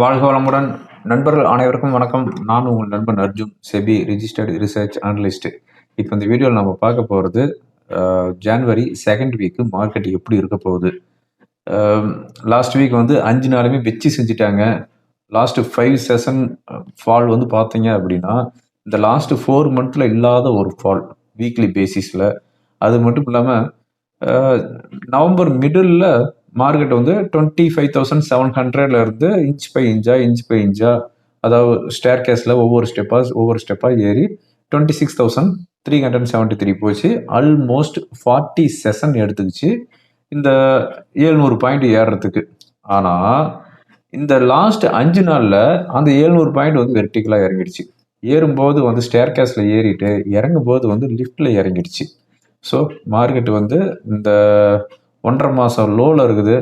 வாழ்க வளமுடன். நண்பர்கள் அனைவருக்கும் வணக்கம். நான் உங்கள் நண்பன் Arjun SEBI registered research analyst இப்போ இந்த வீடியோவில் நம்ம பார்க்க போகிறது ஜான்வரி செகண்ட் வீக்கு மார்க்கெட் எப்படி இருக்க போகுது? லாஸ்ட் வீக் வந்து அஞ்சு நாளுமே வெச்சு செஞ்சுட்டாங்க. லாஸ்ட்டு ஃபைவ் செஷன் ஃபால் வந்து பார்த்தீங்க அப்படின்னா இந்த லாஸ்ட்டு ஃபோர் மந்த்தில் இல்லாத ஒரு ஃபால் வீக்லி பேசிஸில் அது மட்டும் இல்லாமல் நவம்பர் மிடில் மார்க்கெட் வந்து டுவெண்ட்டி ஃபைவ் தௌசண்ட் செவன் ஹண்ட்ரட்ல இருந்து இன்ச் பை இன்ச்சா இன்ச் பை இன்ச்சா அதாவது ஸ்டேர் கேஸில் ஒவ்வொரு ஸ்டெப்பாக ஒவ்வொரு ஸ்டெப்பாக ஏறி twenty six thousand three hundred seventy three போச்சு. ஆல்மோஸ்ட் ஃபார்ட்டி செஷன் எடுத்துக்கிச்சு. இந்த ஏழ்நூறு பாயிண்ட் ஏறுறதுக்கு. ஆனால் இந்த லாஸ்ட் அஞ்சு நாளில் அந்த ஏழ்நூறு பாயிண்ட் வந்து வெர்டிக்கலாக இறங்கிடுச்சு. ஏறும்போது வந்து ஸ்டேர் கேஸில் ஏறிட்டு இறங்கும் போது வந்து லிஃப்டில் இறங்கிடுச்சு. ஸோ மார்க்கெட் வந்து இந்த ஒன்றரை மாதம் லோவில் இருக்குது.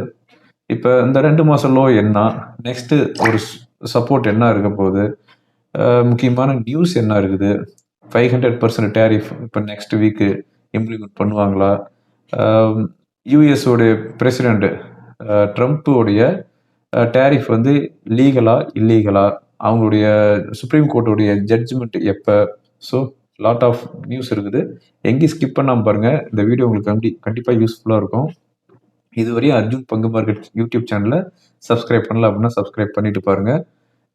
இப்போ இந்த ரெண்டு மாதம் லோ என்ன? நெக்ஸ்ட்டு ஒரு சப்போர்ட் என்ன இருக்க போகுது? முக்கியமான நியூஸ் என்ன இருக்குது? ஃபைவ் ஹண்ட்ரட் பர்சன்ட் டேரிஃப் இப்போ நெக்ஸ்ட் வீக்கு இம்ப்ளிமெண்ட் பண்ணுவாங்களா? யூஎஸோடைய பிரசிடெண்ட்டு ட்ரம்ப்புடைய டேரிஃப் வந்து லீகலா இல்லீகலா அவங்களுடைய சுப்ரீம் கோர்ட்டுடைய ஜட்ஜ்மெண்ட் எப்போ? ஸோ லாட் ஆஃப் நியூஸ் இருக்குது. எங்கேயும் ஸ்கிப் பண்ணாமல் பாருங்கள் இந்த வீடியோ உங்களுக்கு கண்டி கண்டிப்பாக யூஸ்ஃபுல்லாக இருக்கும். இதுவரையும் அர்ஜுன் பங்கு மார்க்கெட் யூடியூப் சேனலை சப்ஸ்கிரைப் பண்ணல அப்படின்னா சப்ஸ்கிரைப் பண்ணிட்டு பாருங்கள்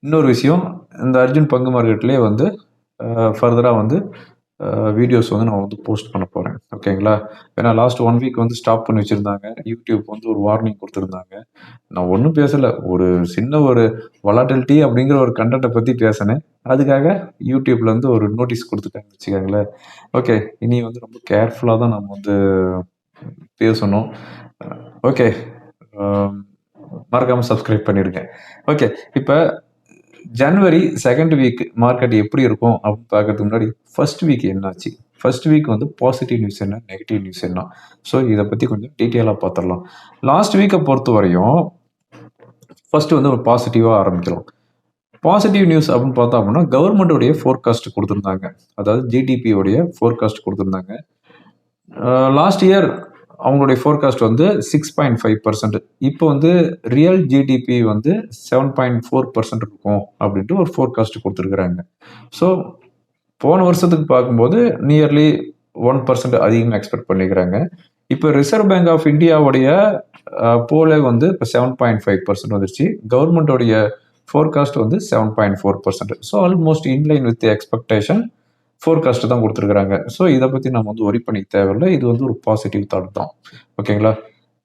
இன்னொரு விஷயம் இந்த அர்ஜுன் பங்கு மார்க்கெட்லேயே வந்து ஃபர்தராக வந்து வீடியோஸ் வந்து நான் வந்து போஸ்ட் பண்ண போகிறேன் ஓகேங்களா ஏன்னா லாஸ்ட் ஒன் வீக் வந்து ஸ்டாப் பண்ணி வச்சுருந்தாங்க. யூடியூப் வந்து ஒரு வார்னிங் கொடுத்துருந்தாங்க. நான் ஒன்றும் பேசலை. ஒரு சின்ன ஒரு வலாட்டிலிட்டி அப்படிங்கிற ஒரு கண்டென்ட்டை பற்றி பேசினேன். அதுக்காக யூடியூப்ல வந்து ஒரு நோட்டீஸ் கொடுத்துட்டாங்க வச்சுக்கோங்களேன். ஓகே இனி வந்து ரொம்ப கேர்ஃபுல்லாக தான் நம்ம வந்து பேசணும் ஓகே மறக்காமல் சப்ஸ்கிரைப் பண்ணிடுங்க ஓகே இப்போ ஜனவரி செகண்ட் வீக் மார்க்கெட் எப்படி இருக்கும் அப்படின்னு பார்க்கறதுக்கு முன்னாடி ஃபர்ஸ்ட் வீக் என்னாச்சு ஃபர்ஸ்ட் வீக் வந்து பாசிட்டிவ் நியூஸ் என்ன நெகட்டிவ் நியூஸ் என்ன ஸோ இதை பற்றி கொஞ்சம் டீட்டெயிலாக பார்த்துடலாம் லாஸ்ட் வீக்கை பொறுத்த வரையும் ஃபர்ஸ்ட் வந்து ஒரு பாசிட்டிவாக ஆரம்பிக்கலாம் பாசிட்டிவ் நியூஸ் அப்படின்னு பார்த்தோம் அப்படின்னா கவர்மெண்ட்டுடைய ஃபோர்காஸ்ட் கொடுத்துருந்தாங்க அதாவது ஜிடிபியோடைய ஃபோர்காஸ்ட் கொடுத்துருந்தாங்க லாஸ்ட் இயர் அவங்களுடைய ஃபோர்காஸ்ட் வந்து சிக்ஸ் பாயிண்ட் ஃபைவ் பர்சன்ட் இப்போ வந்து ரியல் ஜிடிபி வந்து செவன் பாயிண்ட் ஃபோர் பர்சன்ட் இருக்கும் அப்படின்ட்டு ஒரு ஃபோர்காஸ்ட் கொடுத்துருக்குறாங்க. ஸோ போன வருஷத்துக்கு பார்க்கும்போது நியர்லி ஒன் பர்சன்ட் அதிகமாக எக்ஸ்பெக்ட் பண்ணிக்கிறாங்க. இப்போ ரிசர்வ் பேங்க் ஆஃப் இந்தியாவுடைய போலே வந்து இப்போ செவன் பாயிண்ட் ஃபைவ் பர்சன்ட் வந்துருச்சு. கவர்மெண்ட்டோடைய ஃபோர்காஸ்ட் வந்து seven point four percent so almost in line with expectation forecast தான் கொடுத்துருக்குறாங்க. ஸோ இதை பற்றி நம்ம வந்து ஒரி பண்ணிக்க தேவையில்லை. இது வந்து ஒரு பாசிட்டிவ் தாட் தான். ஓகேங்களா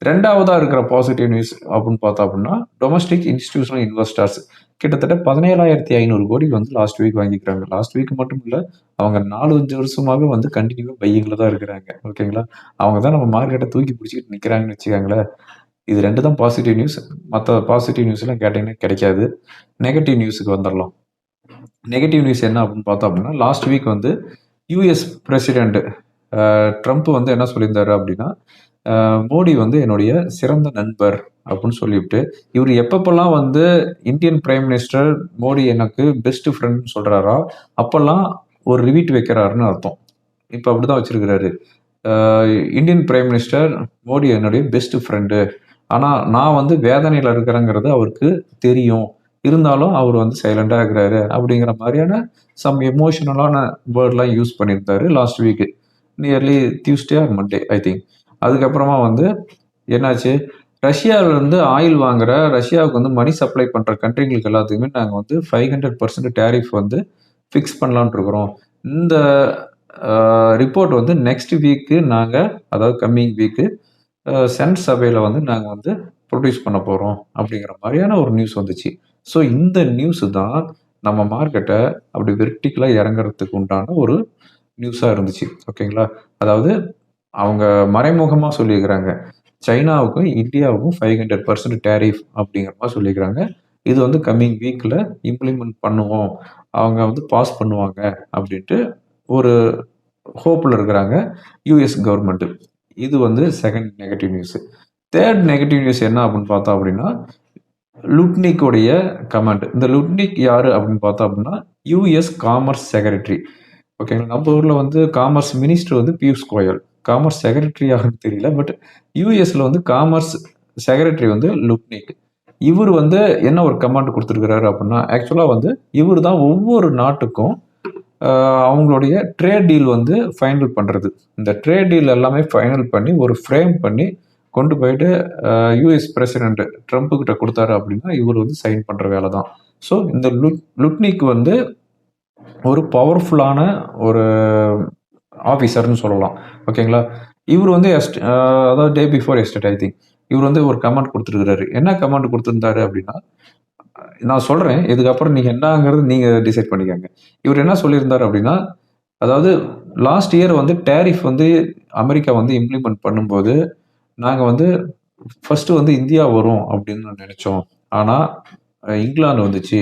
ரெண்டாவதாக இருக்கிற பாசிட்டிவ் நியூஸ் அப்படின்னு பார்த்தா அப்படின்னா டொமஸ்டிக் இன்ஸ்டிடியூஷனல் இன்வெஸ்டர்ஸ் கிட்டத்தட்ட பதினேழாயிரத்தி ஐநூறு கோடி வந்து லாஸ்ட் வீக் வாங்கிக்கிறாங்க. லாஸ்ட் வீக் மட்டும் இல்லை அவங்க நாலு அஞ்சு வருஷமாகவே வந்து கண்டினியூவாக பையிங்கில் தான் இருக்கிறாங்க. ஓகேங்களா அவங்க தான் நம்ம மார்க்கெட்டை தூக்கி பிடிச்சிக்கிட்டு நிற்கிறாங்கன்னு வச்சுக்காங்களேன். இது ரெண்டு தான் பாசிட்டிவ் நியூஸ் மற்ற பாசிட்டிவ் நியூஸ்லாம் கேட்டிங்கன்னா கிடைக்காது. நெகட்டிவ் நியூஸுக்கு வந்துடலாம். நெகட்டிவ் நியூஸ் என்ன அப்படின்னு பார்த்தோம் அப்படின்னா லாஸ்ட் வீக் வந்து யூஎஸ் பிரசிடெண்ட் ட்ரம்ப் வந்து என்ன சொல்லியிருந்தாரு அப்படின்னா மோடி வந்து என்னுடைய சிறந்த நண்பர் அப்படின்னு சொல்லிவிட்டு இவர் எப்பப்பெல்லாம் வந்து இந்தியன் பிரைம் மினிஸ்டர் மோடி எனக்கு பெஸ்ட் ஃப்ரெண்ட்னு சொல்கிறாரா அப்போல்லாம் ஒரு ரிவீட் வைக்கிறாருன்னு அர்த்தம். இப்போ அப்படி தான் வச்சிருக்கிறாரு இந்தியன் பிரைம் மினிஸ்டர் மோடி என்னுடைய பெஸ்ட் ஃப்ரெண்டு ஆனால் நான் வந்து வேதனையில் இருக்கிறேங்கிறது அவருக்கு தெரியும். இருந்தாலும் அவர் வந்து சைலண்டாக இருக்கிறாரு அப்படிங்கிற மாதிரியான சம் எமோஷனலான வேர்ட்லாம் யூஸ் பண்ணியிருந்தாரு last week nearly Tuesday or Monday I think அதுக்கப்புறமா வந்து என்னாச்சு? ரஷ்யாவிலேருந்து ஆயில் வாங்குற ரஷ்யாவுக்கு வந்து மணி சப்ளை பண்ணுற கண்ட்ரிங்களுக்கு எல்லாத்துக்குமே நாங்கள் வந்து ஃபைவ் ஹண்ட்ரட் பர்சன்ட் டேரிஃப் வந்து ஃபிக்ஸ் பண்ணலான் இருக்கிறோம். இந்த ரிப்போர்ட் வந்து நெக்ஸ்ட் வீக்கு நாங்கள் அதாவது கம்மிங் வீக்கு சென்ட் சபையில் வந்து நாங்கள் வந்து ப்ரொடியூஸ் பண்ண போகிறோம் அப்படிங்கிற மாதிரியான ஒரு நியூஸ் வந்துச்சு. ஸோ இந்த நியூஸு தான் நம்ம மார்க்கெட்டை அப்படி வெர்டிக்கலாக இறங்குறதுக்கு உண்டான ஒரு நியூஸாக இருந்துச்சு. ஓகேங்களா அதாவது அவங்க மறைமுகமாக சொல்லியிருக்கிறாங்க. சைனாவுக்கும் இந்தியாவுக்கும் ஃபைவ் ஹண்ட்ரட் பர்சன்ட் டேரிஃப் அப்படிங்கிற மாதிரி சொல்லியிருக்கிறாங்க. இது வந்து கம்மிங் வீக்கில் இம்ப்ளிமெண்ட் பண்ணுவோம். அவங்க வந்து பாஸ் பண்ணுவாங்க அப்படின்ட்டு ஒரு ஹோப்பில் இருக்கிறாங்க யூஎஸ் கவர்மெண்ட்டு இது வந்து second negative news third negative news என்ன அப்படின்னு பார்த்தோம் அப்படின்னா லுட்னிக்குடைய கமெண்ட் இந்த லுட்னிக் யார் அப்படின்னு பார்த்தா அப்படின்னா யூஎஸ் காமர்ஸ் செக்ரட்டரி ஓகேங்களா நம்ம ஊரில் வந்து காமர்ஸ் மினிஸ்டர் வந்து பியூஷ் கோயல் காமர்ஸ் செக்ரட்டரி தெரியல பட் யூஎஸில் வந்து காமர்ஸ் செக்ரட்டரி வந்து லுட்னிக். இவர் வந்து என்ன ஒரு கமாண்ட் கொடுத்துருக்கிறாரு அப்படின்னா ஆக்சுவலாக வந்து இவர் தான் ஒவ்வொரு நாட்டுக்கும் அவங்களுடைய ட்ரேட் டீல் வந்து ஃபைனல் பண்ணுறது இந்த ட்ரேட் டீல் எல்லாமே ஃபைனல் பண்ணி ஒரு ஃப்ரேம் பண்ணி கொண்டு போயிட்டு யூஎஸ் பிரசிடென்ட் ட்ரம்ப் கிட்ட கொடுத்தாரு அப்படின்னா இவர் வந்து சைன் பண்ணுற வேலை தான் ஸோ இந்த லுட் லுட்னிக் வந்து ஒரு பவர்ஃபுல்லான ஒரு ஆஃபீஸர்னு சொல்லலாம். ஓகேங்களா இவர் வந்து எஸ்ட் அதாவது day before yesterday I think இவர் வந்து ஒரு கமெண்ட் கொடுத்துருக்கிறாரு. என்ன கமெண்ட் கொடுத்துருந்தாரு அப்படின்னா நான் சொல்கிறேன் இதுக்கப்புறம் நீங்கள் என்னங்கிறது நீங்கள் டிசைட் பண்ணிக்கோங்க. இவர் என்ன சொல்லியிருந்தார் அப்படின்னா அதாவது லாஸ்ட் இயர் வந்து டேரிஃப் வந்து அமெரிக்கா வந்து இம்ப்ளிமெண்ட் பண்ணும்போது நாங்கள் வந்து ஃபஸ்ட்டு வந்து இந்தியா வரும் அப்படின்னு நினச்சோம். ஆனால் இங்கிலாந்து வந்துச்சு.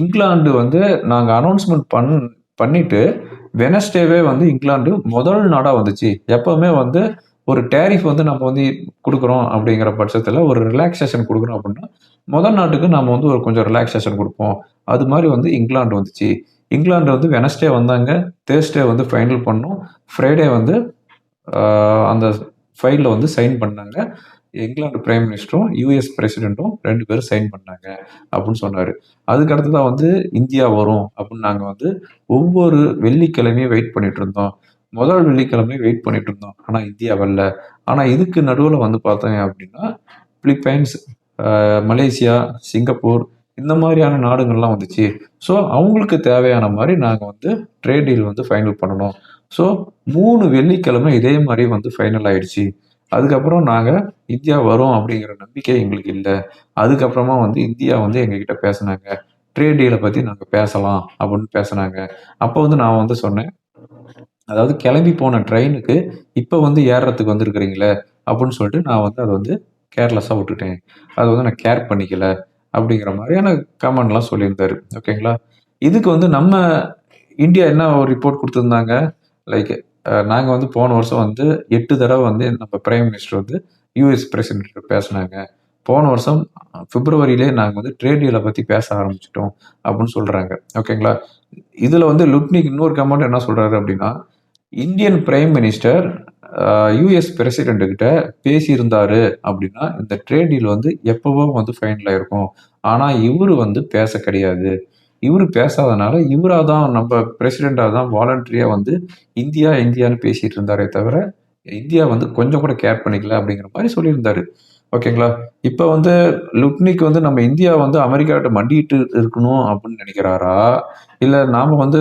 இங்கிலாந்து வந்து நாங்கள் அனௌன்ஸ்மெண்ட் பண் பண்ணிவிட்டு வெனஸ்டேவே வந்து இங்கிலாந்து முதல் நாடாக வந்துச்சு. எப்போவுமே வந்து ஒரு டேரிஃப் வந்து நம்ம வந்து கொடுக்குறோம் அப்படிங்கிற பட்சத்தில் ஒரு ரிலாக்ஸேஷன் கொடுக்குறோம் அப்படின்னா முதல் நாட்டுக்கு நம்ம வந்து ஒரு கொஞ்சம் ரிலாக்ஸேஷன் கொடுப்போம். அது மாதிரி வந்து இங்கிலாந்து வந்துச்சு. இங்கிலாந்து வந்து வெனஸ்டே வந்தாங்க. தேர்ஸ்டே வந்து ஃபைனல் பண்ணோம். ஃப்ரைடே வந்து அந்த ஃபைலில் வந்து சைன் பண்ணாங்க. இங்கிலாந்து பிரைம் மினிஸ்டரும் யூஎஸ் பிரசிடென்ட்டும் ரெண்டு பேரும் சைன் பண்ணாங்க அப்படின்னு சொன்னார். அதுக்கு அடுத்ததான் வந்து இந்தியா வரும் அப்படின்னு நாங்கள் வந்து ஒவ்வொரு வெள்ளிக்கிழமையும் வெயிட் பண்ணிட்டு இருந்தோம். முதல் வெள்ளிக்கிழமை வெயிட் பண்ணிட்டு இருந்தோம். ஆனால் இந்தியா வரல. ஆனால் இதுக்கு நடுவில் வந்து பார்த்தோங்க அப்படின்னா பிலிப்பைன்ஸ் மலேசியா சிங்கப்பூர் இந்த மாதிரியான நாடுகள்லாம் வந்துச்சு. ஸோ அவங்களுக்கு தேவையான மாதிரி நாங்கள் வந்து ட்ரேட் டீல் வந்து ஃபைனல் பண்ணணும். ஸோ மூணு வெள்ளிக்கிழமை இதே மாதிரி வந்து ஃபைனல் ஆயிடுச்சு. அதுக்கப்புறம் நாங்கள் இந்தியா வரும் அப்படிங்கிற நம்பிக்கை எங்களுக்கு இல்லை. அதுக்கப்புறமா வந்து இந்தியா வந்து எங்ககிட்ட பேசினாங்க. ட்ரேட் டீலை பற்றி நாங்கள் பேசலாம் அப்படின்னு பேசினாங்க. அப்போ வந்து நான் வந்து சொன்னேன். அதாவது கிளம்பி போன ட்ரெயினுக்கு இப்போ வந்து ஏறுறதுக்கு வந்துருக்குறீங்களே அப்படின்னு சொல்லிட்டு நான் வந்து அதை வந்து கேர்லெஸ்ஸாக விட்டுட்டேன். அதை வந்து நான் கேர் பண்ணிக்கல அப்படிங்கிற மாதிரியான கமெண்ட்லாம் சொல்லியிருந்தாரு. ஓகேங்களா இதுக்கு வந்து நம்ம இந்தியா என்ன ஒரு ரிப்போர்ட் கொடுத்துருந்தாங்க? லைக் நாங்கள் வந்து போன வருஷம் வந்து எட்டு தடவை வந்து நம்ம பிரைம் மினிஸ்டர் வந்து யூஎஸ் பிரசிடென்ட் பேசினாங்க. போன வருஷம் பிப்ரவரியிலே நாங்கள் வந்து ட்ரேட் டீலை பற்றி பேச ஆரம்பிச்சிட்டோம் அப்படின்னு சொல்கிறாங்க ஓகேங்களா இதில் வந்து லுட்னிக் இன்னொரு கமெண்ட் என்ன சொல்கிறாரு அப்படின்னா Indian prime minister US president கிட்ட பேசியிருந்தாரு அப்படின்னா இந்த ட்ரேட் டீல் வந்து எப்போவோ வந்து ஃபைனல் இருக்கும். ஆனால் இவர் வந்து பேச கிடையாது. இவர் பேசாதனால இவராக தான் நம்ம பிரசிடெண்டாக தான் வாலண்டரியாக வந்து இந்தியா இந்தியான்னு பேசிகிட்டு இருந்தாரே தவிர இந்தியா வந்து கொஞ்சம் கூட கேர் பண்ணிக்கல அப்படிங்கிற மாதிரி சொல்லியிருந்தாரு. ஓகேங்களா? இப்போ வந்து லுட்னிக் வந்து நம்ம இந்தியா வந்து அமெரிக்காட்ட மண்டிட்டு இருக்கணும் அப்படின்னு நினைக்கிறாரா? இல்லை நாம் வந்து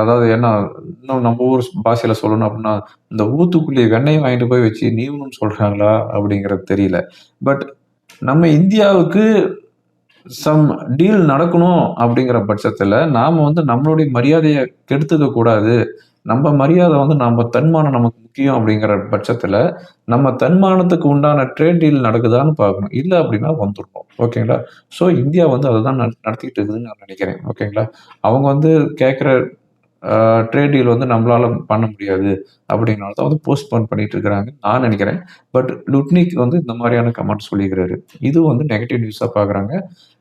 அதாவது என்ன இன்னும் நம்ம ஊர் பாஷையில் சொல்லணும் அப்படின்னா இந்த ஊத்துக்குள்ளி வெண்ணெய் வாங்கிட்டு போய் வச்சு நீவணும்னு சொல்கிறாங்களா அப்படிங்கிறது தெரியல. பட் நம்ம இந்தியாவுக்கு சம் டீல் நடக்கணும் அப்படிங்கிற பட்சத்தில் நாம் வந்து நம்மளுடைய மரியாதையை கெடுத்துக்க கூடாது. நம்ம மரியாதை வந்து நம்ம தன்மானம் நமக்கு முக்கியம் அப்படிங்கிற பட்சத்தில் நம்ம தன்மானத்துக்கு உண்டான ட்ரேட் டீல் நடக்குதான்னு பார்க்கணும். இல்லை அப்படின்னா வந்துருக்கும் ஓகேங்களா? ஸோ இந்தியா வந்து அதை தான் நடத்திக்கிட்டு இருக்குதுன்னு நான் நினைக்கிறேன். ஓகேங்களா? அவங்க வந்து கேட்குற ட்ரேட் டீல் வந்து நம்மளால் பண்ண முடியாது அப்படின்னால தான் வந்து போஸ்ட்போன் பண்ணிட்டு இருக்கிறாங்க. நான் நினைக்கிறேன். பட் லுட்னிக் வந்து இந்த மாதிரியான கமெண்ட் சொல்லிக்கிறாரு. இது வந்து நெகட்டிவ் நியூஸாக பார்க்குறாங்க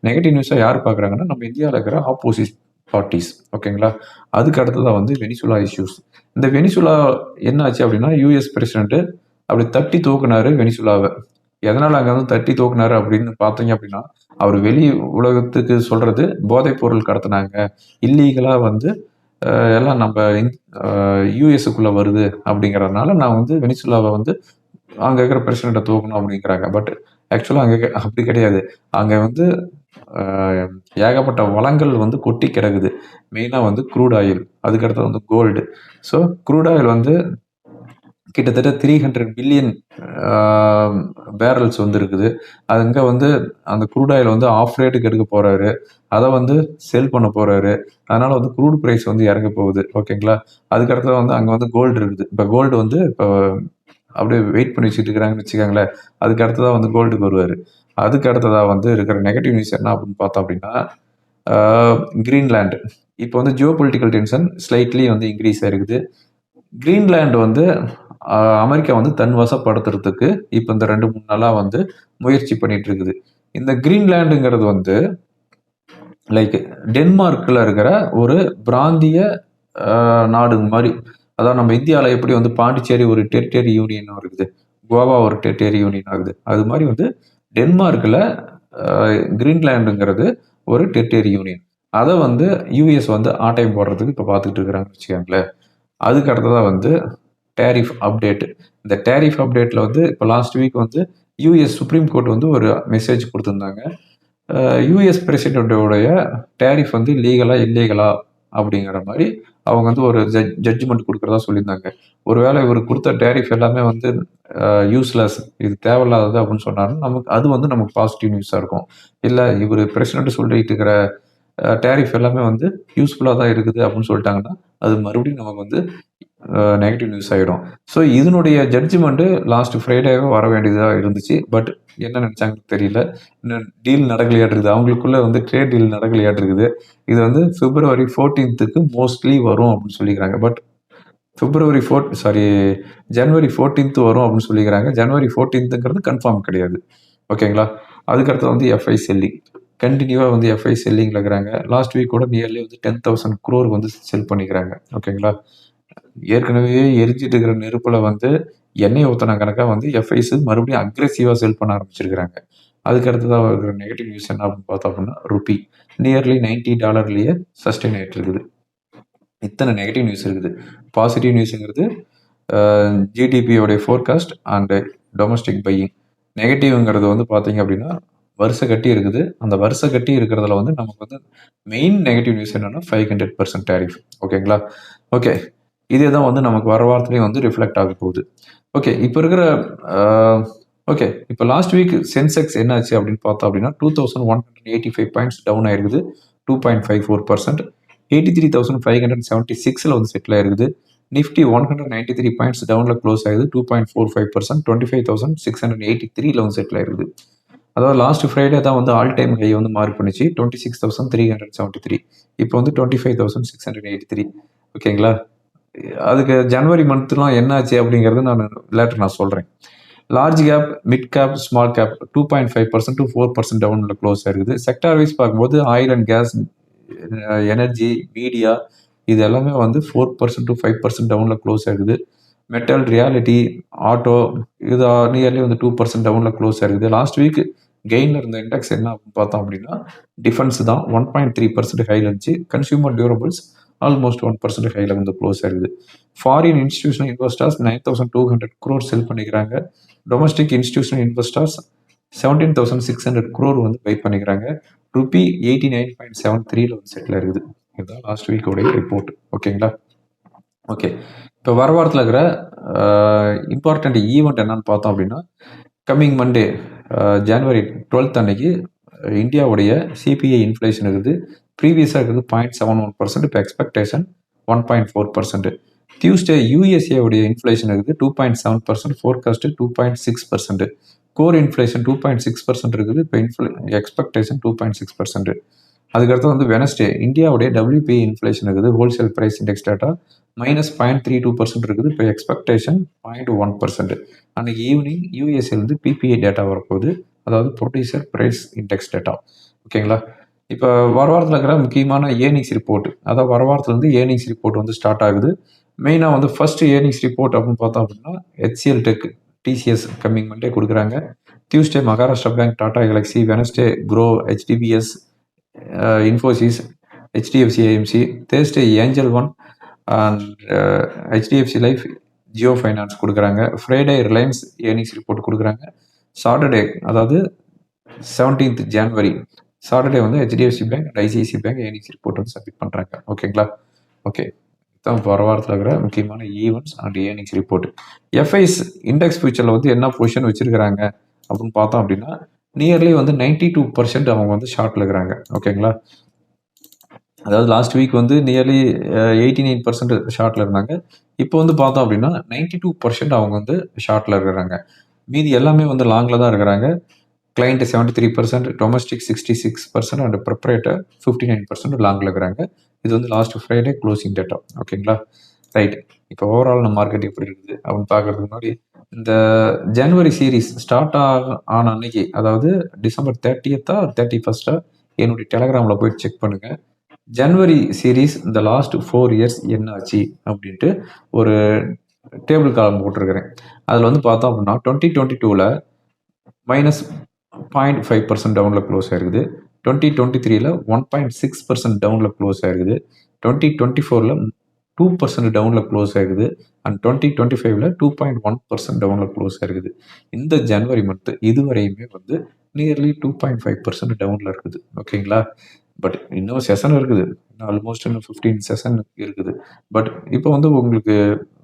நெகட்டிவ் நியூஸாக யார் பார்க்குறாங்கன்னா நம்ம இந்தியாவில் இருக்கிற ஆப்போசிட் பார்ட்டிஸ் ஓகேங்களா அதுக்கு அடுத்ததாக வந்து வெனிசுலா இஷ்யூஸ் இந்த வெனிசுலா என்ன ஆச்சு அப்படின்னா யூஎஸ் பிரசிடென்ட்டு அப்படி தட்டி தூக்குனாரு வெனிசுலாவை எதனால் அங்கே வந்து தட்டி தூக்குனாரு அப்படின்னு பார்த்தீங்க அப்படின்னா அவர் வெளி உலகத்துக்கு சொல்கிறது போதைப் பொருள் கடத்தினாங்க. இல்லீகலாக வந்து எல்லாம் நம்ம யூஎஸுக்குள்ளே வருது அப்படிங்கிறதுனால நான் வந்து வெனிசுலாவை வந்து அங்கே இருக்கிற பிரசிடெண்ட்டை தூக்கணும் அப்படிங்கிறாங்க. பட் ஆக்சுவலாக அங்கே அப்படி கிடையாது. அங்கே வந்து ஏகப்பட்ட வளங்கள் வந்து கொட்டி கிடக்குது. மெயினாக வந்து க்ரூட் ஆயில் அதுக்கடுத்து வந்து கோல்டு ஸோ க்ரூட் ஆயில் வந்து கிட்டத்தட்ட த்ரீ ஹண்ட்ரட் பில்லியன் பேரல்ஸ் வந்து இருக்குது. அங்கே வந்து அந்த குரூட் ஆயில் வந்து ஆஃப் ரேட்டுக்கு எடுக்க போறாரு. அதை வந்து செல் பண்ண போறாரு. அதனால வந்து க்ரூட் ப்ரைஸ் வந்து இறங்க போகுது. ஓகேங்களா அதுக்கடுத்து வந்து அங்கே வந்து கோல்டு இருக்குது. இப்போ கோல்டு வந்து இப்போ அப்படியே வெயிட் பண்ணி வச்சுட்டு இருக்கிறாங்கன்னு வச்சுக்கோங்களேன். அதுக்கு அடுத்ததாக வந்து கோல்டுக்கு வருவார். அதுக்கு அடுத்ததாக வந்து இருக்கிற நெகட்டிவ் நியூஸ் என்ன அப்படின்னு பார்த்தோம் அப்படின்னா கிரீன்லேண்டு இப்போ வந்து ஜியோ பொலிட்டிக்கல் டென்ஷன் ஸ்லைட்லி வந்து இன்க்ரீஸ் ஆயிருக்குது. கிரீன்லேண்ட் வந்து அமெரிக்கா வந்து தன் வசப்படுத்துறதுக்கு இப்போ இந்த ரெண்டு மூணு நாளாக வந்து முயற்சி பண்ணிட்டு இருக்குது இந்த கிரீன்லேண்டுங்கிறது வந்து லைக் டென்மார்க்கில் இருக்கிற ஒரு பிராந்திய நாடு மாதிரி. அதான் நம்ம இந்தியாவில் எப்படி வந்து பாண்டிச்சேரி ஒரு டெரிட்டரி யூனியன் இருக்குது. கோவா ஒரு டெரிட்டரி யூனியன் ஆகுது. அது மாதிரி வந்து டென்மார்க்கில் கிரீன்லேண்டுங்கிறது ஒரு டெரிட்டரி யூனியன். அதை வந்து யூஎஸ் வந்து ஆட்டையம் போடுறதுக்கு இப்போ பார்த்துக்கிட்டு இருக்கிறாங்கன்னு வச்சுக்கோங்களேன். அதுக்கு அடுத்ததாக வந்து டேரிஃப் அப்டேட் இந்த டேரிஃப் அப்டேட்டில் வந்து இப்போ லாஸ்ட் வீக் வந்து யூஎஸ் சுப்ரீம் கோர்ட் வந்து ஒரு மெசேஜ் கொடுத்துருந்தாங்க. யூஎஸ் பிரசிடென்ட்டோடைய டேரிஃப் வந்து லீகலா இல்லீகலா அப்படிங்கிற மாதிரி அவங்க வந்து ஒரு ஜட் ஜட்ஜ்மெண்ட் கொடுக்குறதா சொல்லியிருந்தாங்க. ஒருவேளை இவர் கொடுத்த டேரிஃப் எல்லாமே வந்து யூஸ்லெஸ் இது தேவையில்லாதது அப்படின்னு சொன்னாலும் நமக்கு அது வந்து நமக்கு பாசிட்டிவ் நியூஸாக இருக்கும். இல்லை இவர் பிரசிடென்ட் சொல்லிட்டு இருக்கிற டேரிஃப் எல்லாமே வந்து யூஸ்ஃபுல்லாக தான் இருக்குது அப்படின்னு சொல்லிட்டாங்கன்னா அது மறுபடியும் நமக்கு வந்து நெகட்டிவ் நியூஸ் ஆகிடும் ஸோ இதனுடைய ஜட்ஜ்மெண்ட்டு லாஸ்ட் ஃப்ரைடேவே வர வேண்டியதாக இருந்துச்சு. பட் என்ன நினச்சாங்கன்னு தெரியல. இன்னும் டீல் நடக்கலையாட்டு அவங்களுக்குள்ள வந்து ட்ரேட் டீல் நடக்கலையாட்டு இருக்குது இது வந்து பிப்ரவரி ஃபோர்டீன்த்துக்கு மோஸ்ட்லி வரும் அப்படின்னு சொல்லிக்கிறாங்க. But February fourth sorry January fourteenth வரும் அப்படின்னு சொல்லிக்கிறாங்க. ஜனவரி ஃபோர்டீன்த்துங்கிறது கன்ஃபார்ம் கிடையாது. ஓகேங்களா அதுக்கடுத்து வந்து எஃப்ஐ செல்லிங் கண்டினியூவாக வந்து எஃப்ஐ செல்லிங்கில் இருக்கிறாங்க. லாஸ்ட் வீக் கூட நியர்லி வந்து டென் தௌசண்ட் குரோர் வந்து செல் பண்ணிக்கிறாங்க. ஓகேங்களா ஏற்கனவே எரிஞ்சிட்டு இருக்கிற நெருப்பில் வந்து எண்ணெய் ஊற்றின கணக்காக வந்து எஃப்ஐஸ் மறுபடியும் அக்ரெசிவாக செல் பண்ண ஆரம்பிச்சிருக்கிறாங்க. அதுக்கு அடுத்ததாக இருக்கிற நெகட்டிவ் நியூஸ் என்ன அப்படின்னு பார்த்தோம் அப்படின்னா ருபி நியர்லி நைன்டி டாலர்லேயே சஸ்டெயின் ஆகிட்டு இருக்குது. இத்தனை நெகட்டிவ் நியூஸ் இருக்குது. பாசிட்டிவ் நியூஸுங்கிறது ஜிடிபியோடைய ஃபோர்காஸ்ட் அண்டு டொமஸ்டிக் பையிங் நெகட்டிவ்ங்கிறது வந்து பார்த்தீங்க அப்படின்னா வருஷ கட்டி இருக்குது. அந்த வருஷ கட்டி இருக்கிறதுல வந்து நமக்கு வந்து மெயின் நெகட்டிவ் நியூஸ் என்னென்னா ஃபைவ் ஹண்ட்ரட் பர்சன்ட் டேரிஃப் ஓகேங்களா ஓகே இதே தான் வந்து நமக்கு வர வாரத்துலேயும் வந்து ரிஃப்ளெக்ட் ஆக போகுது. ஓகே இப்போ இருக்கிற ஓகே இப்போ லாஸ்ட் வீக் சென்செக்ஸ் என்னாச்சு அப்படின்னு பார்த்தோம் அப்படின்னா two thousand one hundred eighty five points down ஆயிருக்குது. Two point five four percent eighty three thousand five hundred seventy சிக்ஸில் வந்து செட்டில் ஆயிருக்குது. Nifty one hundred ninety three points டவுனில் க்ளோஸ் ஆகுது. Two point four five percent twenty five thousand six hundred eighty த்ரீல வந்து settle ஆயிருக்குது. அதாவது last Friday தான் வந்து ஆல் டைம் ஹை வந்து மார்க் பண்ணிச்சு twenty six thousand three hundred seventy three இப்போ வந்து twenty five thousand six hundred eighty three ஓகேங்களா அதுக்கு ஜனவரி மந்த்லாம் என்னாச்சு அப்படிங்கிறது நான் லேட்டர் நான் சொல்கிறேன் large cap mid cap small cap two point five percent to four percent டவுனில் க்ளோஸ் ஆயிருக்குது. செக்டார் வைஸ் பார்க்கும்போது oil and gas energy media இது எல்லாமே வந்து four percent to five percent டவுனில் க்ளோஸ் ஆயிருக்குது. மெட்டல் ரியாலிட்டி ஆட்டோ இது நியர்லி வந்து டூ பர்சன்ட் டவுனில் க்ளோஸ் ஆயிருக்குது. லாஸ்ட் வீக் கெயினில் இருந்த இண்டெக்ஸ் என்ன பார்த்தோம் அப்படின்னா டிஃபென்ஸ் தான் ஒன் பாயிண்ட் த்ரீ பர்சன்ட் ஹைல இருந்துச்சு. Consumer durables almost one percent ஹைல வந்து க்ளோஸ் ஆகுது foreign institutional investors nine thousand two hundred crore sell பண்ணிக்கிறாங்க. Domestic institutional investors seventeen thousand six hundred crore வந்து பை பண்ணிக்கிறாங்க. Rupee eighty nine point seven த்ரீல வந்து settle இருக்குது இதுதான் லாஸ்ட் வீக்கோடைய ரிப்போர்ட் ஓகேங்களா ஓகே இப்போ வர வாரத்தில் இருக்கிற இம்பார்ட்டண்ட் ஈவெண்ட் என்னன்னு பார்த்தோம் அப்படின்னா கம்மிங் மண்டே ஜனவரி டுவெல்த் அன்னைக்கு இந்தியாவுடைய சிபிஐ இன்ஃப்ளேஷன் இருக்குது. ப்ரீவியஸாக இருக்குது பாயிண்ட் செவன் ஒன் பர்சன்ட் இப்போ expectation one point four percent Tuesday யூஎஸ்ஏவுடைய இன்ஃப்ளேஷன் இருக்குது two point seven percent forecast two point six percent core inflation two point six percent இருக்குது இப்போ இன்ஃப்ளே expectation two point six percent அதுக்கடுத்து வந்து Wednesday இந்தியாவுடைய WP inflation இருக்குது wholesale price index data minus point three two percent இருக்குது இப்போ expectation point one percent அன்னைக்கு ஈவினிங் யூஎஸ்ஏலேருந்து பிபிஐ டேட்டா வரப்போகுது. அதாவது ப்ரொடியூசர் ப்ரைஸ் இண்டெக்ஸ் டேட்டா ஓகேங்களா? இப்போ வர வாரத்தில் இருக்கிற முக்கியமான ஏர்னிங்ஸ் ரிப்போர்ட் அதாவது வர வாரத்துலேருந்து ஏர்னிங்ஸ் ரிப்போர்ட் வந்து ஸ்டார்ட் ஆகுது. மெயினாக வந்து ஃபர்ஸ்ட் ஏர்னிங்ஸ் ரிப்போர்ட் அப்படின்னு பார்த்தோம் அப்படின்னா HCL tech TCS coming Monday கொடுக்குறாங்க. Tuesday Maharashtra bank Tata Elxsi Wednesday Groww HDBS Infosys HDFC AMC Thursday angel one and HDFC life Jio finance கொடுக்குறாங்க. ஃப்ரைடே ரிலையன்ஸ் ஏர்னிங்ஸ் ரிப்போர்ட் கொடுக்குறாங்க. Saturday அதாவது seventeenth January Saturday வந்து HDFC bank and ICIC bank ஏனிசி report வந்து submit பண்ணுறாங்க ஓகேங்களா okay தான் வர வாரத்தில் இருக்கிற முக்கியமான events and earnings report FIIs index ஃபியூச்சரில் வந்து என்ன பொசிஷன் வச்சிருக்கிறாங்க அப்படின்னு பார்த்தோம் அப்படின்னா நியர்லி வந்து நைன்டி டூ பர்சன்ட் அவங்க வந்து ஷார்ட்டில் இருக்கிறாங்க. ஓகேங்களா அதாவது லாஸ்ட் வீக் வந்து நியர்லி எயிட்டி நைன் பர்சன்ட் ஷார்ட்டில் இருந்தாங்க. இப்போ வந்து பார்த்தோம் அப்படின்னா நைன்டி டூ பர்சன்ட் அவங்க வந்து ஷார்ட்டில் இருக்கிறாங்க. மீதி எல்லாமே வந்து லாங்கில் தான் இருக்கிறாங்க. Client seventy three percent domestic sixty six percent and proprietor fifty nine percent லாங்கில் இருக்கிறாங்க. இது வந்து லாஸ்ட் ஃப்ரைடே க்ளோசிங் டேட்டா ஓகேங்களா ரைட் இப்போ ஓவரால் நம்ம மார்க்கெட் எப்படி இருக்குது அப்படின்னு பார்க்கறதுக்கு முன்னாடி இந்த ஜனவரி சீரீஸ் ஸ்டார்ட் ஆக ஆன அன்னைக்கு அதாவது டிசம்பர் தேர்ட்டியத்தா தேர்ட்டி ஃபர்ஸ்ட்டாக என்னுடைய டெலகிராமில் போய் செக் பண்ணுங்க. ஜனவரி சீரீஸ் இந்த லாஸ்ட் ஃபோர் இயர்ஸ் என்ன ஆச்சு அப்படின்ட்டு ஒரு டேபிள் காலம் போட்டிருக்கிறேன். அதில் வந்து பார்த்தோம் அப்படின்னா டுவெண்ட்டி டுவெண்ட்டி டூவில் மைனஸ் பாயிண்ட் ஃபைவ் பர்சன்ட் டவுனில் க்ளோஸ் ஆயிருக்குது. டுவெண்ட்டி டுவெண்ட்டி த்ரீல ஒன் பாயிண்ட் சிக்ஸ் பர்சன்ட் டவுனில் க்ளோஸ் ஆயிருக்குது. டுவெண்ட்டி டுவெண்ட்டி ஃபோரில் டூ பர்சன்ட் டவுனில் க்ளோஸ் ஆயிருக்குது. அண்ட் டுவெண்ட்டி டுவெண்ட்டி ஃபைவ்ல டூ பாயிண்ட் ஒன் பர்சன்ட் டவுனில் க்ளோஸ் ஆயிருக்குது. இந்த ஜனவரி மந்த் இதுவரையுமே வந்து nearly two point five percent டவுனில் இருக்குது. ஓகேங்களா பட் இன்னும் செஷன் இருக்குது. இன்னும் ஆல்மோஸ்ட் இன்னும் ஃபிஃப்டீன் செஷன் இருக்குது. பட் இப்போ வந்து உங்களுக்கு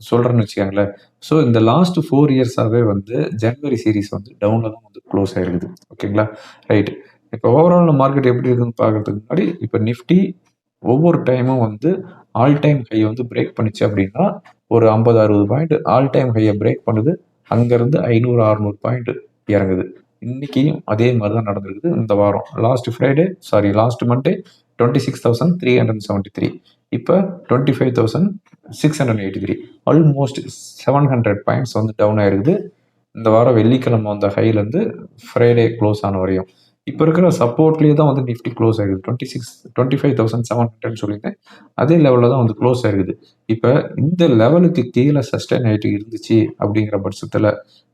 சொல்கிறேன்னு வச்சுக்கோங்களேன். ஸோ இந்த லாஸ்ட் ஃபோர் இயர்ஸாகவே வந்து ஜனவரி சீரிஸ் வந்து டவுனில் தான் வந்து க்ளோஸ் ஆகிருக்குது ஓகேங்களா ரைட் இப்போ ஓவரால் மார்க்கெட் எப்படி இருக்குதுன்னு பார்க்கறதுக்கு முன்னாடி இப்போ நிஃப்டி ஒவ்வொரு டைமும் வந்து ஆல் டைம் ஹை வந்து பிரேக் பண்ணிச்சு அப்படின்னா ஒரு ஐம்பது அறுபது பாயிண்ட் ஆல் டைம் ஹையை பிரேக் பண்ணுது அங்கேருந்து ஐநூறு அறுநூறு பாயிண்ட் இறங்குது. இன்றைக்கியும் அதே மாதிரி தான் நடந்திருக்குது. இந்த வாரம். Last Friday sorry last Monday twenty six thousand three hundred seventy three இப்போ twenty five thousand six hundred eighty three almost seven hundred points வந்து டவுன் ஆயிருக்குது. இந்த வாரம் வெள்ளிக்கிழமை வந்த ஹைலேருந்து ஃப்ரைடே க்ளோஸ் ஆன வரையும். இப்போ இருக்கிற சப்போர்ட்லேயே தான் வந்து நிஃப்டி க்ளோஸ் ஆகுது. Twenty six twenty five thousand seven ஹண்ட்ரட்னு சொல்லியிருந்தேன் அதே லெவலில் தான் வந்து க்ளோஸ் ஆகுது. இப்போ இந்த லெவலுக்கு கீழே சஸ்டைன் ஆகிட்டு இருந்துச்சு அப்படிங்கிற பட்சத்தில்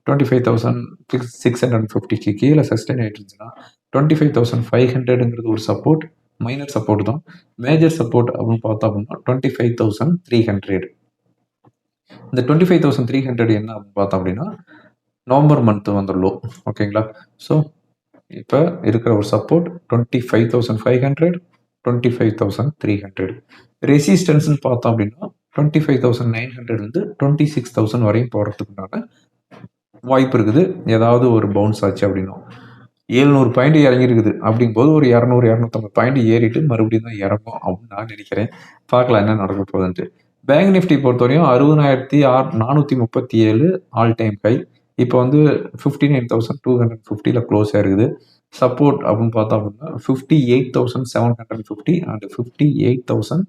twenty five thousand six six hundred ஃபிஃப்டிக்கு கீழே சஸ்டைன் ஆகிட்டு இருந்துச்சுன்னா டுவெண்ட்டி ஃபைவ் தௌசண்ட் ஃபைவ் ஹண்ட்ரடுங்கிறது ஒரு சப்போர்ட் மைனர் சப்போர்ட் தான். மேஜர் சப்போர்ட் அப்படின்னு பார்த்தோம் அப்படின்னா twenty five thousand three hundred இந்த twenty five thousand three hundred என்ன அப்படின்னு பார்த்தோம் அப்படின்னா நவம்பர் மந்த் வந்துடலோ ஓகேங்களா ஸோ இப்போ இருக்கிற ஒரு support twenty five thousand five hundred twenty five thousand three hundred ரெசிஸ்டன்ஸ்னு பார்த்தோம் அப்படின்னா டுவெண்ட்டி ஃபைவ் தௌசண்ட் நைன் ஹண்ட்ரட்லேருந்து டுவெண்ட்டி சிக்ஸ் தௌசண்ட் வரையும் போகிறதுக்குண்டான வாய்ப்பு இருக்குது. ஏதாவது ஒரு பவுன்ஸ் ஆச்சு அப்படின்னா. ஏழ்நூறு பாயிண்ட் இறங்கிருக்குது அப்படிங்கும்போது ஒரு இரநூறு இரநூத்தம்பது பாயிண்ட் ஏறிட்டு மறுபடியும் தான் இறங்கும் அப்படின்னு நான் நினைக்கிறேன். பார்க்கலாம் என்ன நடக்க போகுதுன்ட்டு. பேங்க் நிஃப்டி பொறுத்தவரையும் அறுபதாயிரத்தி ஆறு நானூற்றி முப்பத்தி ஏழு ஆல் டைம் ஹை இப்போ வந்து fifty nine thousand two hundred ஃபிஃப்டியில் க்ளோஸ் ஆயிருக்குது. சப்போர்ட் அப்படின்னு பார்த்தோம் அப்படின்னா fifty eight thousand seven hundred fifty and fifty eight thousand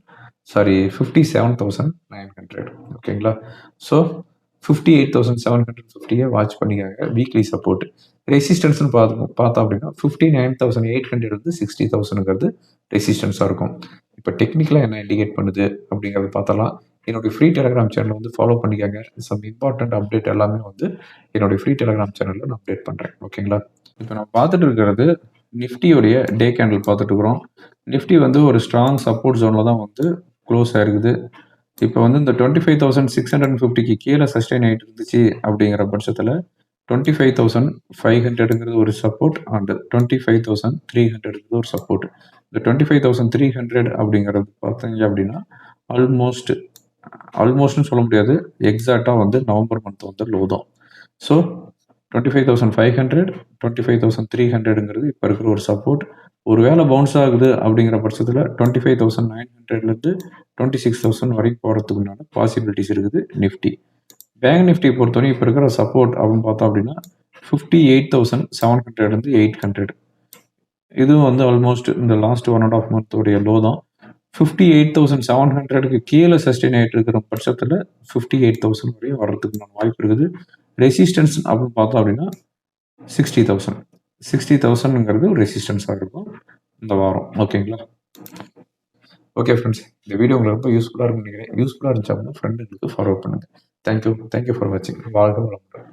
sorry fifty seven thousand nine hundred ஓகேங்களா so fifty eight thousand seven hundred ஃபிஃப்டியை watch பண்ணிக்காங்க. Weekly support ரெசிஸ்டன்ஸ்னு பார்த்து பார்த்தோம் அப்படின்னா fifty nine thousand eight hundred வந்து சிக்ஸ்டி தௌசண்ட்ங்கிறது ரெசிஸ்டன்ஸாக இருக்கும். இப்போ டெக்னிக்கலாக என்ன இண்டிகேட் பண்ணுது அப்படிங்கிறத பார்த்தலாம் என்னுடைய ஃப்ரீ டெலிகிராம் சேனலை வந்து ஃபாலோ பண்ணிக்காங்க. சம் இம்பார்ட்டன்ட் அப்டேட் எல்லாமே வந்து என்னுடைய ஃப்ரீ டெலிகிராம் சேனலில் நான் அப்டேட் பண்ணுறேன் ஓகேங்களா இப்போ நான் பார்த்துட்டு இருக்கிறது நிஃப்டியோடைய டே கேண்டில் பார்த்துட்டு இருக்கிறோம். நிஃப்டி வந்து ஒரு ஸ்ட்ராங் சப்போர்ட் ஜோனில் தான் வந்து க்ளோஸ் ஆயிருக்குது. இப்போ வந்து இந்த twenty five thousand six hundred ஃபிஃப்டிக்கு கீழே சஸ்டைன் ஆகிட்டு இருந்துச்சு அப்படிங்கிற பட்சத்தில் டுவெண்ட்டி ஃபைவ் தௌசண்ட் ஃபைவ் ஹண்ட்ரடுங்கிறது ஒரு support and twenty five thousand three ஹண்ட்ரடுங்கிறது ஒரு சப்போர்ட் இந்த twenty five thousand three hundred அப்படிங்கிறது பார்த்தீங்க அப்படின்னா ஆல்மோஸ்ட் ஆல்மோஸ்ட்னு சொல்ல முடியாது. எக்ஸாக்டாக வந்து நவம்பர் மந்த் வந்து லோ தான் so twenty five thousand five hundred twenty five thousand three ஹண்ட்ரடுங்கிறது இப்போ இருக்கிற ஒரு சப்போர்ட் ஒரு வேலை பவுன்ஸ் ஆகுது அப்படிங்கிற பட்சத்தில் டுவெண்ட்டி ஃபைவ் தௌசண்ட் நைன் ஹண்ட்ரட்லேருந்து டுவெண்ட்டி சிக்ஸ் தௌசண்ட் வரைக்கும் போகிறதுக்குண்டான பாசிபிலிட்டிஸ் இருக்குது நிஃப்டி பேங்க் நிஃப்டி பொறுத்தவரைக்கும் இப்போ இருக்கிற சப்போர்ட் அப்படின்னு பார்த்தோம் அப்படின்னா ஃபிஃப்டி எயிட் தௌசண்ட் செவன் ஹண்ட்ரட்லேருந்து எயிட் ஹண்ட்ரட் இதுவும் வந்து ஆல்மோஸ்ட் இந்த லாஸ்ட் ஒன் அண்ட் ஆஃப் மந்தோடைய லோ தான் ஃபிஃப்டி எயிட் தௌசண்ட் செவன் ஹண்ட்ரடுக்கு கீழே சஸ்டெயின் ஆகிட்டு இருக்கிற பட்சத்தில் ஃபிஃப்டி எயிட் தௌசண்ட் வரையும் வர்றதுக்கு வாய்ப்பு இருக்குது. ரெசிஸ்டன்ஸ் அப்படின்னு பார்த்தோம் அப்படின்னா சிக்ஸ்டி தௌசண்ட் சிக்ஸ்டி தௌசண்ட்ங்கிறது ரெசிஸ்டன்ஸாக இருக்கும் இந்த வாரம். ஓகேங்களா ஓகே ஃப்ரெண்ட்ஸ் இந்த வீடியோ உங்களுக்கு ரொம்ப யூஸ்ஃபுல்லாக இருக்கும் நினைக்கிறேன். யூஸ்ஃபுல்லாக இருந்துச்சு அப்படின்னா ஃப்ரெண்டுங்களுக்கு ஃபாலோ பண்ணுங்கள் thank you thank you for வாட்சிங் வாழ்க வளமுடன்.